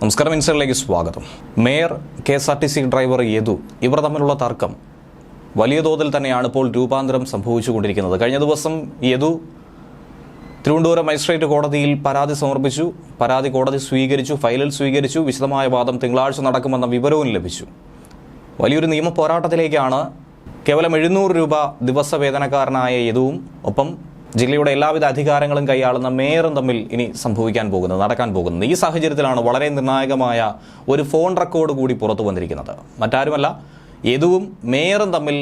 നമസ്കാരം ഇൻസൈഡിലേക്ക് സ്വാഗതം. Mayor K S R T C driver Yadu ഇവർ തമ്മിലുള്ള തർക്കം വലിയ തോതിൽ തന്നെയാണ് ഇപ്പോൾ രൂപാന്തരം സംഭവിച്ചുകൊണ്ടിരിക്കുന്നത്. കഴിഞ്ഞ ദിവസം യദു തിരുവനന്തപുരം മജിസ്ട്രേറ്റ് കോടതിയിൽ പരാതി സമർപ്പിച്ചു. പരാതി കോടതി സ്വീകരിച്ചു ഫയലിൽ സ്വീകരിച്ചു. വിശദമായ വാദം തിങ്കളാഴ്ച നടക്കുമെന്ന വിവരവും ലഭിച്ചു. വലിയൊരു നിയമ പോരാട്ടത്തിലേക്കാണ് കേവലം എഴുന്നൂറ് രൂപ ദിവസവേതനക്കാരനായ യദുവും ഒപ്പം ജില്ലയുടെ എല്ലാവിധ അധികാരങ്ങളും കൈയാളുന്ന മേയറും തമ്മിൽ ഇനി സംഭവിക്കാൻ പോകുന്നത് നടക്കാൻ പോകുന്നത്. ഈ സാഹചര്യത്തിലാണ് വളരെ നിർണായകമായ ഒരു ഫോൺ റെക്കോർഡ് കൂടി പുറത്തു വന്നിരിക്കുന്നത്. മറ്റാരുമല്ല യദുവും മേയറും തമ്മിൽ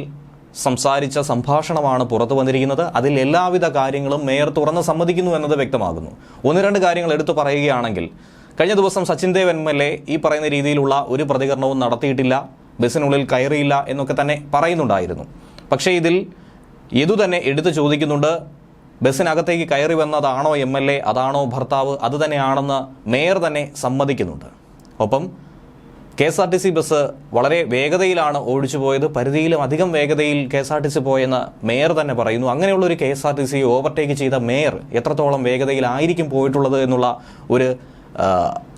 സംസാരിച്ച സംഭാഷണമാണ് പുറത്തു വന്നിരിക്കുന്നത്. അതിൽ എല്ലാവിധ കാര്യങ്ങളും മേയർ തുറന്ന് സമ്മതിക്കുന്നു എന്നത് വ്യക്തമാകുന്നു. ഒന്ന് രണ്ട് കാര്യങ്ങൾ എടുത്തു പറയുകയാണെങ്കിൽ കഴിഞ്ഞ ദിവസം Sachin Dev M L A ഈ പറയുന്ന രീതിയിലുള്ള ഒരു പ്രതികരണവും നടത്തിയിട്ടില്ല ബസ്സിനുള്ളിൽ കയറിയില്ല എന്നൊക്കെ തന്നെ പറയുന്നുണ്ടായിരുന്നു. പക്ഷേ ഇതിൽ യദു തന്നെ എടുത്തു ചോദിക്കുന്നുണ്ട് ബസ്സിനകത്തേക്ക് കയറി വന്നതാണോ എം എൽ എ അതാണോ ഭർത്താവ് അത് തന്നെയാണെന്ന് മേയർ തന്നെ സമ്മതിക്കുന്നുണ്ട്. ഒപ്പം K S R T C bus വളരെ വേഗതയിലാണ് ഓടിച്ചു പോയത്. പരിധിയിലും അധികം വേഗതയിൽ K S R T C പോയെന്ന് മേയർ തന്നെ പറയുന്നു. അങ്ങനെയുള്ള ഒരു K S R T C overtake ചെയ്ത മേയർ എത്രത്തോളം വേഗതയിലായിരിക്കും പോയിട്ടുള്ളത് എന്നുള്ള ഒരു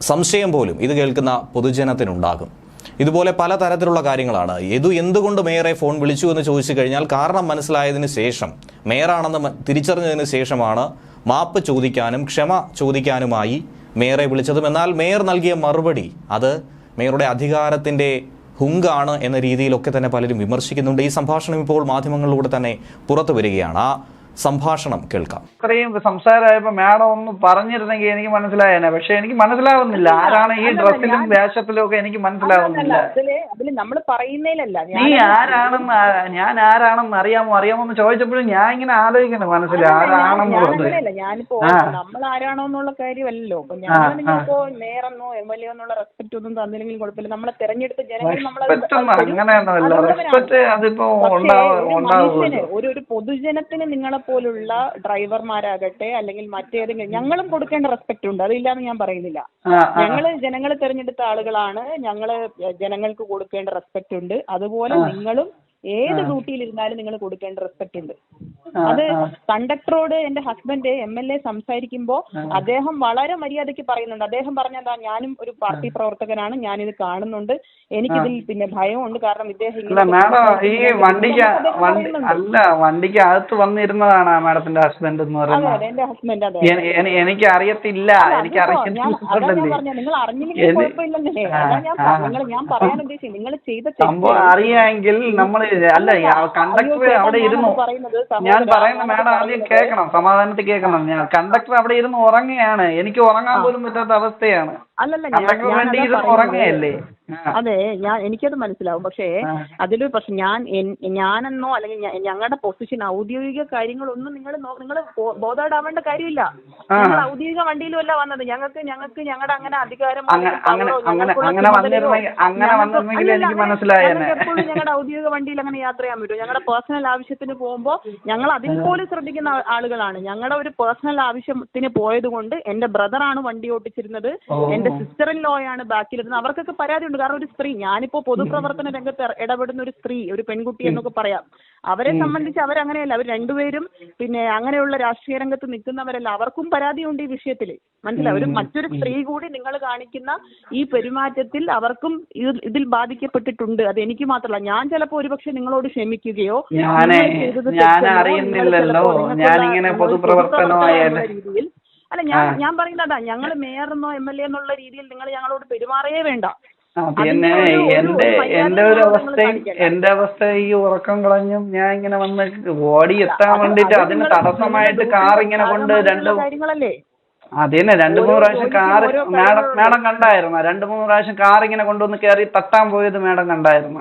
സംശയം പോലും ഇത് കേൾക്കുന്ന പൊതുജനത്തിനുണ്ടാകും. ഇതുപോലെ പല തരത്തിലുള്ള കാര്യങ്ങളാണ്. ഇത് എന്തുകൊണ്ട് മേയറെ ഫോൺ വിളിച്ചു എന്ന് ചോദിച്ചു കഴിഞ്ഞാൽ കാരണം മനസ്സിലായതിന് ശേഷം മേയറാണെന്ന് തിരിച്ചറിഞ്ഞതിന് ശേഷമാണ് മാപ്പ് ചോദിക്കാനും ക്ഷമ ചോദിക്കാനുമായി മേയറെ വിളിച്ചതും. എന്നാൽ മേയർ നൽകിയ മറുപടി അത് മേയറുടെ അധികാരത്തിന്റെ ഹുങ്കാണ് എന്ന രീതിയിലൊക്കെ തന്നെ പലരും വിമർശിക്കുന്നുണ്ട്. ഈ സംഭാഷണം ഇപ്പോൾ മാധ്യമങ്ങളിലൂടെ തന്നെ പുറത്തു വരികയാണ്. സംഭാഷണം കേൾക്കാം. ഇത്രയും സംസാരമായപ്പോ മാഡം ഒന്ന് പറഞ്ഞിരുന്നെങ്കിൽ എനിക്ക് മനസ്സിലായേനെ. പക്ഷെ എനിക്ക് മനസ്സിലാവുന്നില്ല. ആരാണ് ഈ ഡ്രസ്സിലും വേഷത്തിലും ഒക്കെ എനിക്ക് മനസ്സിലാവുന്നില്ല. അതിൽ നമ്മൾ പറയുന്നതിലല്ല. നീ ആരാണെന്ന് ഞാൻ ആരാണെന്ന് അറിയാമോ അറിയാമോ എന്ന് ചോദിച്ചപ്പോഴും ഞാൻ ഇങ്ങനെ ആലോചിക്കുന്നു മനസ്സിൽ ആരാണെന്നുള്ളത് ഞാനിപ്പോ നമ്മൾ ആരാണോ എന്നുള്ള കാര്യമല്ലല്ലോ. അപ്പൊ ഞാൻ. നിങ്ങളിപ്പോ മേയറെന്നോ എം എൽ എ എന്നുള്ള റെസ്പെക്ട് ഒന്നും തന്നില്ലെങ്കിലും കുഴപ്പമില്ല. നമ്മളെ തെരഞ്ഞെടുത്ത ജനങ്ങൾ നമ്മളെ അങ്ങനെയൊന്നുമല്ല. റെസ്പെക്ട് അതിപ്പോ ഒരു പൊതുജനത്തിന് നിങ്ങളെ പോലുള്ള ഡ്രൈവർമാരാകട്ടെ അല്ലെങ്കിൽ മറ്റേതെങ്കിലും ഞങ്ങളും കൊടുക്കേണ്ട റെസ്പെക്ട് ഉണ്ട്. അതില്ലാന്ന് ഞാൻ പറയുന്നില്ല. ജനങ്ങളെ ഞങ്ങൾ ജനങ്ങൾ തെരഞ്ഞെടുത്ത ആളുകളാണ്. ഞങ്ങൾ ജനങ്ങൾക്ക് കൊടുക്കേണ്ട റെസ്പെക്ട് ഉണ്ട്. അതുപോലെ നിങ്ങളും ഏത് ഡ്യൂട്ടിയിൽ ഇരുന്നാലും നിങ്ങൾ കൊടുക്കേണ്ട റെസ്പെക്ട് ഉണ്ട്. അത്. കണ്ടക്ടറോട് എന്റെ ഹസ്ബൻഡ് എം എൽ എ സംസാരിക്കുമ്പോ അദ്ദേഹം വളരെ മര്യാദയ്ക്ക് പറയുന്നുണ്ട്. അദ്ദേഹം പറഞ്ഞ എന്താ ഞാനും ഒരു പാർട്ടി പ്രവർത്തകനാണ് ഞാൻ ഇത് കാണുന്നുണ്ട്. എനിക്കിതിൽ പിന്നെ ഭയമുണ്ട്. കാരണം ഇദ്ദേഹം ഈ വണ്ടിക്ക് വണ്ടി അല്ല വണ്ടിക്ക് അകത്ത് വന്നിരുന്നതാണ് മാഡത്തിന്റെ ഹസ്ബൻഡ് എന്ന് പറയുന്നത്. എനിക്ക് അറിയത്തില്ല എനിക്ക് പറഞ്ഞ നിങ്ങൾ പറയാൻ ഉദ്ദേശിച്ചു നിങ്ങൾ ചെയ്ത സംഭവം അറിയാമെങ്കിൽ നമ്മൾ അല്ല കണ്ടക്ടർ അവിടെ ഇരുന്നു. ഞാൻ പറയുന്ന മാഡം ആദ്യം കേൾക്കണം സമാധാനത്തിൽ കേൾക്കണം. ഞാൻ കണ്ടക്ടർ അവിടെ ഇരുന്ന് ഉറങ്ങുകയാണ്. എനിക്ക് ഉറങ്ങാൻ പോലും പറ്റാത്ത അവസ്ഥയാണ്. അല്ലല്ല. അതെ ഞാൻ എനിക്കത് മനസ്സിലാവും. പക്ഷേ അതിലും പക്ഷെ ഞാൻ ഞാനെന്നോ അല്ലെങ്കിൽ ഞങ്ങളുടെ പൊസിഷൻ ഔദ്യോഗിക കാര്യങ്ങളൊന്നും നിങ്ങൾ നിങ്ങൾ ബോധേഡാവേണ്ട കാര്യമില്ല. ഞങ്ങൾ ഔദ്യോഗിക വണ്ടിയിലും അല്ല വന്നത്. ഞങ്ങൾക്ക് ഞങ്ങൾക്ക് ഞങ്ങളുടെ അങ്ങനെ അധികാരമോ എപ്പോഴും ഞങ്ങളുടെ ഔദ്യോഗിക വണ്ടിയിൽ അങ്ങനെ യാത്ര ചെയ്യാൻ പറ്റും. ഞങ്ങളുടെ പേഴ്സണൽ ആവശ്യത്തിന് പോകുമ്പോൾ ഞങ്ങൾ അതിൽ പോലും ശ്രദ്ധിക്കുന്ന ആളുകളാണ്. ഞങ്ങളുടെ ഒരു പേഴ്സണൽ ആവശ്യത്തിന് പോയത് കൊണ്ട് എന്റെ ബ്രദറാണ് വണ്ടി ഓട്ടിച്ചിരുന്നത്. എന്റെ സിസ്റ്റർ ഇൻ ലോ ആണ് ബാക്കിലിരുന്നത് അവർക്കൊക്കെ പരാതിയുണ്ട്. കാരണം ഒരു സ്ത്രീ ഞാനിപ്പോ പൊതുപ്രവർത്തന രംഗത്ത് ഇട- ഇടപെടുന്ന ഒരു സ്ത്രീ ഒരു പെൺകുട്ടി എന്നൊക്കെ പറയാം. അവരെ സംബന്ധിച്ച് അവരങ്ങനെയല്ല. അവർ രണ്ടുപേരും പിന്നെ അങ്ങനെയുള്ള രാഷ്ട്രീയ രംഗത്ത് നിൽക്കുന്നവരല്ല. അവർക്കും പരാതിയുണ്ട് ഈ വിഷയത്തിൽ മനസ്സിലായി? ഒരു മറ്റൊരു സ്ത്രീ കൂടി നിങ്ങൾ കാണിക്കുന്ന ഈ പെരുമാറ്റത്തിൽ അവർക്കും ഇതിൽ ബാധിക്കപ്പെട്ടിട്ടുണ്ട്. അത് എനിക്ക് മാത്രമല്ല. ഞാൻ ചിലപ്പോ ഒരുപക്ഷെ നിങ്ങളോട് ക്ഷമിക്കുകയോ ഞാൻ അറിയുന്നില്ലല്ലോ. ഞാനിങ്ങനെ പൊതുപ്രവർത്തനമായ രീതിയിൽ അല്ല ഞാൻ ഞാൻ പറയുന്നതാ ഞങ്ങൾ മേയറെന്നോ എം എൽ എ എന്നുള്ള രീതിയിൽ നിങ്ങൾ ഞങ്ങളോട് പെരുമാറേ വേണ്ട പിന്നെ എന്റെ എന്റെ ഒരു അവസ്ഥ. എന്റെ അവസ്ഥ ഈ ഉറക്കം കളഞ്ഞും ഞാൻ ഇങ്ങനെ വന്ന് ഓടി എത്താൻ അത് വേണ്ടിട്ട് അത് അതിന് തടസ്സമായിട്ട് കാർ ഇങ്ങനെ കൊണ്ട് രണ്ട് കാര്യങ്ങളല്ലേ അതന്നെ രണ്ട് മൂന്ന് പ്രാവശ്യം കാർ മാഡം. മാഡം കണ്ടായിരുന്ന രണ്ട് മൂന്ന് പ്രാവശ്യം കാർ ഇങ്ങനെ കൊണ്ടുവന്ന് കയറി തട്ടാൻ പോയത് മാഡം കണ്ടായിരുന്ന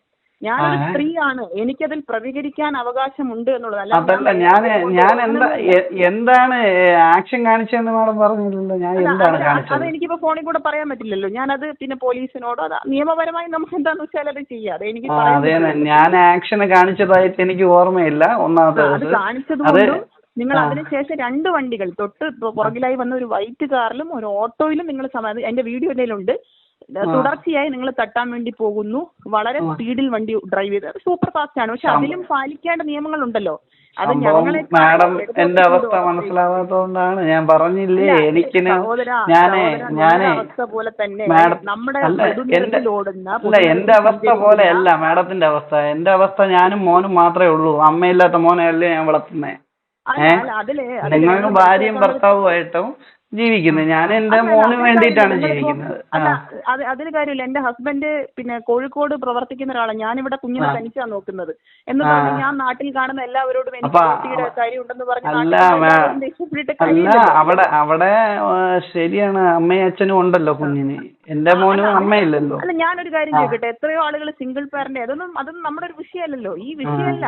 ഞാനൊരു. സ്ത്രീയാണ്. എനിക്കതിൽ പ്രതികരിക്കാൻ അവകാശമുണ്ട് എന്നുള്ളത് അതല്ല ഞാൻ ഞാൻ എന്താ എന്താണ് ആക്ഷൻ കാണിച്ചെന്ന് മാഡം പറഞ്ഞില്ലല്ലോ ഞാൻ എന്താണ് അത് കാണിച്ചത്? എനിക്കിപ്പോ ഫോണിൽ കൂടെ പറയാൻ പറ്റില്ലല്ലോ. ഞാനത് പിന്നെ പോലീസിനോടോ അത് നിയമപരമായി നമുക്ക് എന്താന്ന് വെച്ചാൽ അത് ചെയ്യാം. അത് എനിക്ക് അതെ ഞാൻ ആക്ഷൻ കാണിച്ചതായിട്ട് എനിക്ക് ഓർമ്മയില്ല. ഒന്നാമത്തെ അത്. ഇത്. കാണിച്ചത് അത് നിങ്ങൾ. അതിനുശേഷം രണ്ട് വണ്ടികൾ തൊട്ട് പുറകിലായി വന്ന ഒരു വൈറ്റ് കാറിലും ഒരു ഓട്ടോയിലും നിങ്ങൾ സമാ- എന്റെ വീഡിയോ എന്തെങ്കിലുണ്ട് തുടർച്ചയായി നിങ്ങൾ തട്ടാൻ വേണ്ടി പോകുന്നു. വളരെ സ്പീഡിൽ വണ്ടി ഡ്രൈവ് ചെയ്ത്. സൂപ്പർ ഫാസ്റ്റ് ആണ്. പക്ഷെ അതിലും പാലിക്കേണ്ട നിയമങ്ങളുണ്ടല്ലോ. അത് ഞങ്ങളെ മാഡം എന്റെ അവസ്ഥ മനസ്സിലാവാത്തതുകൊണ്ടാണ് ഞാൻ പറഞ്ഞില്ലേ എനിക്ക് ഞാനേ ഞാനേ അവസ്ഥ പോലെ തന്നെ നമ്മുടെ അല്ല എന്റെ അവസ്ഥ പോലെ അല്ല മാഡത്തിന്റെ അവസ്ഥ. എന്റെ അവസ്ഥ ഞാനും മോനും മാത്രമേ ഉള്ളൂ. അമ്മയില്ലാത്ത മോനെയല്ലേ ഞാൻ വളർത്തുന്നേ? ഏഹ് നിങ്ങൾക്ക് ഭാര്യയും ഭർത്താവുമായിട്ടും ജീവിക്കുന്നത്. ഞാൻ എന്റെ മോന് വേണ്ടിയിട്ടാണ് ജീവിക്കുന്നത്. അത് അതിൽ കാര്യമില്ല. എന്റെ ഹസ്ബൻഡ് പിന്നെ കോഴിക്കോട് പ്രവർത്തിക്കുന്ന ഒരാളാണ്. ഞാനിവിടെ കുഞ്ഞിനെ. തനിച്ചാ നോക്കുന്നത്. എന്ന്. പറഞ്ഞ് ഞാൻ നാട്ടിൽ കാണുന്ന എല്ലാവരോടും എനിക്ക് അപ്പൊ കാര്യം ഉണ്ടെന്ന് പറഞ്ഞ് അവിടെ അവിടെ ശരിയാണ്. അമ്മയും അച്ഛനും ഉണ്ടല്ലോ കുഞ്ഞിന്. എന്റെ മോനും അമ്മയില്ലല്ലോ. അല്ല ഞാനൊരു കാര്യം ചോദിക്കട്ടെ. എത്രയോ ആളുകൾ സിംഗിൾ പാരന്റ് അതൊന്നും അതൊന്നും നമ്മുടെ ഒരു വിഷയമല്ലല്ലോ. ഈ വിഷയമല്ല.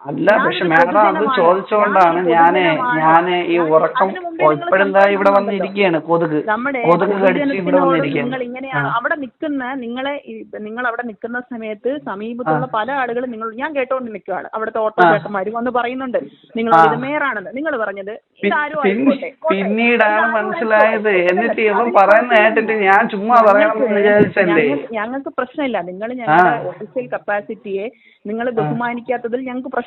അല്ല പക്ഷെ മാഡം അത്. ചോദിച്ചുകൊണ്ടാണ് ഞാൻ ഞാൻ ഈ ഉറക്കം ഇപ്പോഴെന്താ ഇവിടെ. വന്നിരിക്കുകയാണ് കൊതുക്. കൊതുക് കടിച്ച് ഇവിടെ വന്നിരിക്കുകയാണ് നിങ്ങൾ ഇങ്ങനെയാണ് അവിടെ നിൽക്കുന്ന നിങ്ങളെ നിങ്ങൾ അവിടെ നിൽക്കുന്ന സമയത്ത് സമീപത്തുള്ള പല ആളുകളും നിങ്ങൾ ഞാൻ കേട്ടോണ്ട് നിൽക്കുകയാണ് അവിടുത്തെ ഓട്ടോ ചേട്ടന്മാരും വന്ന് പറയുന്നുണ്ട്. നിങ്ങൾ. മേയറാണെന്ന് നിങ്ങൾ പറഞ്ഞത്. പിന്നീടാണ് മനസ്സിലായത്. എന്നിട്ട് ഇവൻ പറയുന്ന കേട്ടിട്ട് ഞാൻ ചുമ്മാ പറയണമെന്ന് വിചാരിച്ചല്ലേ? ഞങ്ങ- ഞങ്ങൾക്ക് പ്രശ്നമില്ല. നിങ്ങൾ ഞങ്ങളുടെ ഒഫീഷ്യൽ കപ്പാസിറ്റിയെ നിങ്ങൾ ബഹുമാനിക്കാത്തതിൽ ഞങ്ങൾക്ക്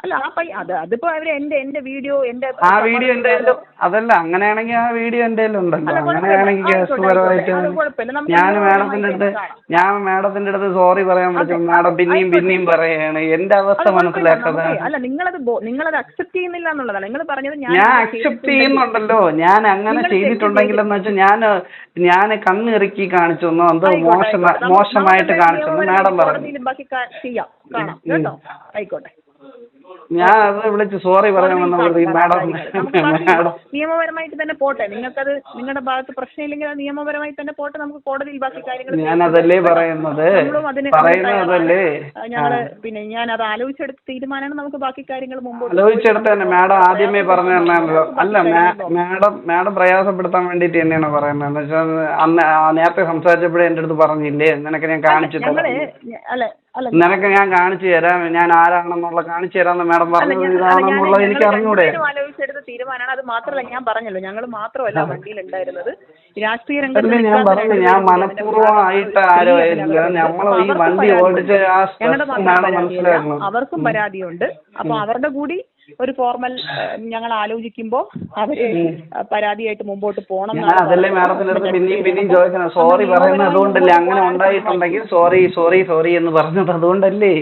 അല്ല ആ പയ്യ അത് അതിപ്പോ അവർ എന്റെ എന്റെ വീഡിയോ എന്റെ ആ വീഡിയോ എന്റെ അതല്ല അങ്ങനെയാണെങ്കിൽ ആ വീഡിയോ എന്റെ ഉണ്ടല്ലോ. അങ്ങനെയാണെങ്കിൽ കേസുപരമായിട്ട് ഞാൻ മാഡത്തിന്റെ അടുത്ത് ഞാൻ മാഡത്തിന്റെ അടുത്ത് സോറി പറയാൻ പറ്റും. മാഡം പിന്നെയും പിന്നെയും പറയാണ്. എന്റെ അവസ്ഥ മനസ്സിലാക്കാതെ. അല്ല നിങ്ങളത് നിങ്ങളത് അക്സെപ്റ്റ് ചെയ്യുന്നില്ല എന്നുള്ളതാണ്. നിങ്ങൾ പറഞ്ഞത് ഞാൻ അക്സെപ്റ്റ് ചെയ്യുന്നുണ്ടല്ലോ. ഞാൻ അങ്ങനെ ചെയ്തിട്ടുണ്ടെങ്കിലെന്ന് വെച്ചാൽ ഞാൻ ഞാൻ കണ്ണിറുക്കി കാണിച്ചു എന്നോ എന്തോ മോശം മോശമായിട്ട് നമുക്ക് കാണിച്ചു എന്ന് മാഡം പറഞ്ഞു. ചെയ്യാം. കാണാം. കേട്ടോ? ആയിക്കോട്ടെ. ഞാൻ അത് വിളിച്ച് സോറി പറയണമെന്ന് മാഡം മാഡം നിയമപരമായിട്ട് തന്നെ പോട്ടെ. നിങ്ങൾക്കത് നിങ്ങളുടെ ഭാഗത്ത് പ്രശ്നമില്ലെങ്കിൽ നിയമപരമായി തന്നെ പോട്ടെ. നമുക്ക് കോടതിയിൽ ബാക്കി കാര്യങ്ങൾ ഞാൻ അതല്ലേ പറയുന്നത്. പറയുന്നത് അതല്ലേ. പറയുന്നതല്ലേ ഞങ്ങൾ പിന്നെ ഞാൻ അത് ആലോചിച്ചെടുത്ത തീരുമാനമാണ് നമുക്ക് ബാക്കി കാര്യങ്ങൾ മുമ്പോട്ട് ആലോചിച്ചെടുത്ത് തന്നെ. മാഡം ആദ്യമേ പറഞ്ഞു തരണല്ലോ അല്ല മാഡം മാഡം പ്രയാസപ്പെടുത്താൻ വേണ്ടിയിട്ട് തന്നെയാണ് പറയുന്നത്. എന്ന് വെച്ചാൽ അന്ന് നേരത്തെ സംസാരിച്ചപ്പോഴേ എന്റെ അടുത്ത് പറഞ്ഞില്ലേ? നിനക്ക് ഞാൻ കാണിച്ചു ഞങ്ങൾ തരാം ഞ- അല്ല അല്ല നിനക്ക് ഞാൻ കാണിച്ചു തരാം ഞാൻ ആരാണെന്നുള്ള കാണിച്ചു തരാമെന്ന് മാഡം പറഞ്ഞു പറഞ്ഞത് ഇതാണെന്നുള്ളത് എനിക്ക് അറിഞ്ഞൂടെ? ആലോചിച്ചെടുത്ത തീരുമാനമാണ്. അത് മാത്രമല്ല ഞാൻ പറഞ്ഞല്ലോ ഞങ്ങൾ മാത്രമല്ല വണ്ടിയിൽ ഉണ്ടായിരുന്നത്. രാഷ്ട്രീയ രംഗത്ത് ഞാൻ പറഞ്ഞു ഞാൻ മനഃപൂർവമായിട്ട് ആരോ ആയില്ല നമ്മൾ ഈ വണ്ടി. ഓടിച്ച ആ മാഡം മനസ്സിലാക്കണം അവർക്കും പരാതിയുണ്ട്. അപ്പൊ അവരുടെ കൂടി ഒരു ഫോർമൽ ഞങ്ങൾ ആലോചിക്കുമ്പോൾ അവർ പരാതിയായിട്ട് മുമ്പോട്ട് പോകണം അതല്ലേ മാഡത്തിന്റെ അടുത്ത് പിന്നെയും പിന്നെയും ചോദിക്കണം. സോറി പറയുന്നത് അതുകൊണ്ടല്ലേ അങ്ങനെ ഉണ്ടായിട്ടുണ്ടെങ്കിൽ സോറി സോറി സോറി എന്ന് പറഞ്ഞത് അതുകൊണ്ടല്ലേ?